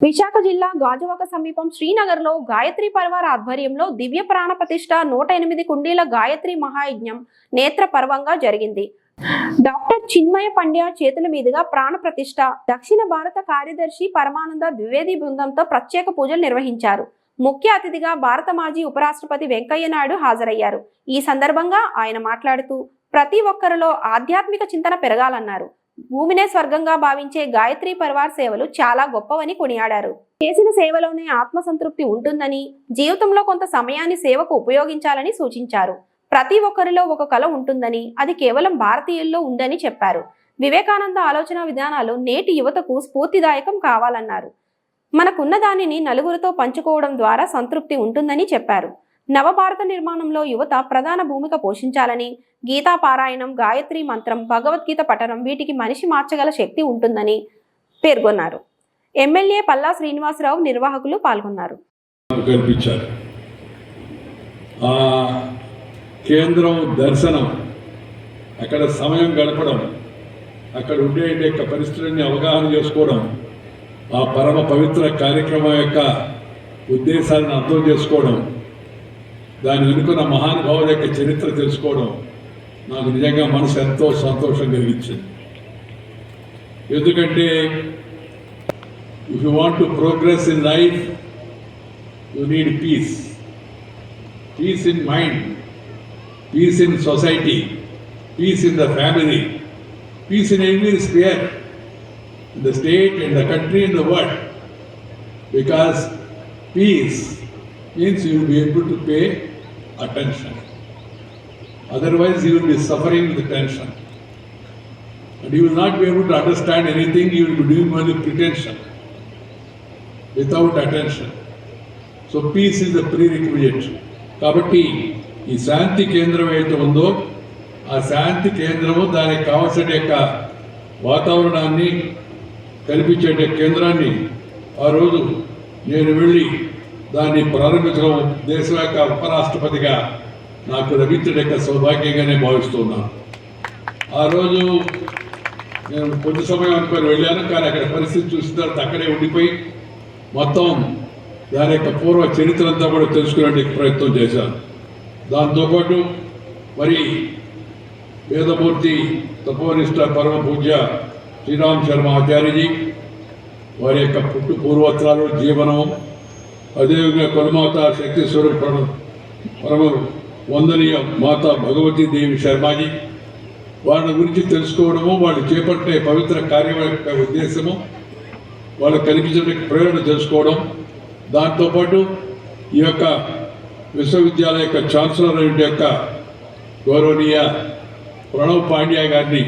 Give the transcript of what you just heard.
విశాఖ జిల్లా గాజువాక సమీపం శ్రీనగర్లో గాయత్రి పరివార ఆధ్వర్యంలో దివ్య ప్రాణప్రతిష్ఠ నూట ఎనిమిది కుండీల గాయత్రి మహాయజ్ఞం నేత్ర పర్వంగా జరిగింది. డాక్టర్ చిన్మయ పండ్య చేతుల మీదుగా ప్రాణప్రతిష్ఠ దక్షిణ భారత కార్యదర్శి పరమానంద ద్వివేది బృందంతో ప్రత్యేక పూజలు నిర్వహించారు. ముఖ్య అతిథిగా భారత మాజీ ఉపరాష్ట్రపతి వెంకయ్య నాయుడు హాజరయ్యారు. ఈ సందర్భంగా ఆయన మాట్లాడుతూ ప్రతి ఒక్కరిలో ఆధ్యాత్మిక చింతన పెరగాలన్నారు. భూమినే స్వర్గంగా భావించే గాయత్రి పరివార్ సేవలు చాలా గొప్పవని కొనియాడారు. చేసిన సేవలోనే ఆత్మసంతృప్తి ఉంటుందని జీవితంలో కొంత సమయాన్ని సేవకు ఉపయోగించాలని సూచించారు. ప్రతి ఒక్కరిలో ఒక కళ ఉంటుందని అది కేవలం భారతీయుల్లో ఉందని చెప్పారు. వివేకానంద ఆలోచన విధానాలు నేటి యువతకు స్ఫూర్తిదాయకం కావాలన్నారు. మనకున్న దానిని నలుగురితో పంచుకోవడం ద్వారా సంతృప్తి ఉంటుందని చెప్పారు. నవభారత నిర్మాణంలో యువత ప్రధాన భూమిక పోషించాలని గీతా పారాయణం గాయత్రి మంత్రం భగవద్గీత పఠనం వీటికి మనిషి మార్చగల శక్తి ఉంటుందని పేర్కొన్నారు. ఎమ్మెల్యే పల్లా శ్రీనివాసరావు నిర్వాహకులు పాల్గొన్నారు. కల్పించారు. కేంద్రం దర్శనం అక్కడ సమయం గడపడం అక్కడ ఉండే యొక్క పరిస్థితులన్నీ అవగాహన చేసుకోవడం ఆ పరమ పవిత్ర కార్యక్రమం యొక్క ఉద్దేశాలను అర్థం చేసుకోవడం దాని వెనుకున్న మహానుభావుల యొక్క చరిత్ర తెలుసుకోవడం నాకు నిజంగా మనసు ఎంతో సంతోషం కలిగించింది. ఎందుకంటే if you want to progress in life you need peace peace in mind peace in society peace in the family peace in every sphere in the state in the country in the world because peace means you be able to pay attention. Otherwise, you will be suffering with tension. And you will not be able to understand anything, you will be doing only pretension without attention. So peace is the prerequisite కాబట్టి ఈ శాంతి కేంద్రం ఏదైతే ఉందో ఆ శాంతి కేంద్రము దానికి కావలసిన యొక్క వాతావరణాన్ని కల్పించే కేంద్రాన్ని ఆ రోజు నేను వెళ్ళి దాన్ని ప్రారంభించడం దేశం యొక్క ఉపరాష్ట్రపతిగా నాకు లభించడం యొక్క సౌభాగ్యంగానే భావిస్తున్నాను. ఆ రోజు నేను కొద్ది సమయం అనుకొని వెళ్ళాను కానీ అక్కడ పరిస్థితి చూసిన తర్వాత అక్కడే ఉండిపోయి మొత్తం దాని యొక్క పూర్వ చరిత్ర అంతా కూడా తెలుసుకునేందుకు ప్రయత్నం చేశాను. దాంతోపాటు మరి వేదమూర్తి తపోనిష్ట పరమ పూజ్య శ్రీరామ్ శర్మ ఆచార్యజీ వారి యొక్క పుట్టు పూర్వత్రాలు జీవనం అదేవిధంగా కులమాత శక్తి స్వరూప పరమ వందనీయ మాత భగవతీ దేవి శర్మాజీ. వాళ్ళ గురించి తెలుసుకోవడము వాళ్ళు చేపట్టే పవిత్ర కార్యం యొక్క ఉద్దేశము వాళ్ళకు కనిపించిన ప్రేరణ తెలుసుకోవడం. దాంతోపాటు ఈ యొక్క విశ్వవిద్యాలయ యొక్క ఛాన్సలర్ యొక్క గౌరవనీయ ప్రణవ్ పాండ్యా గారిని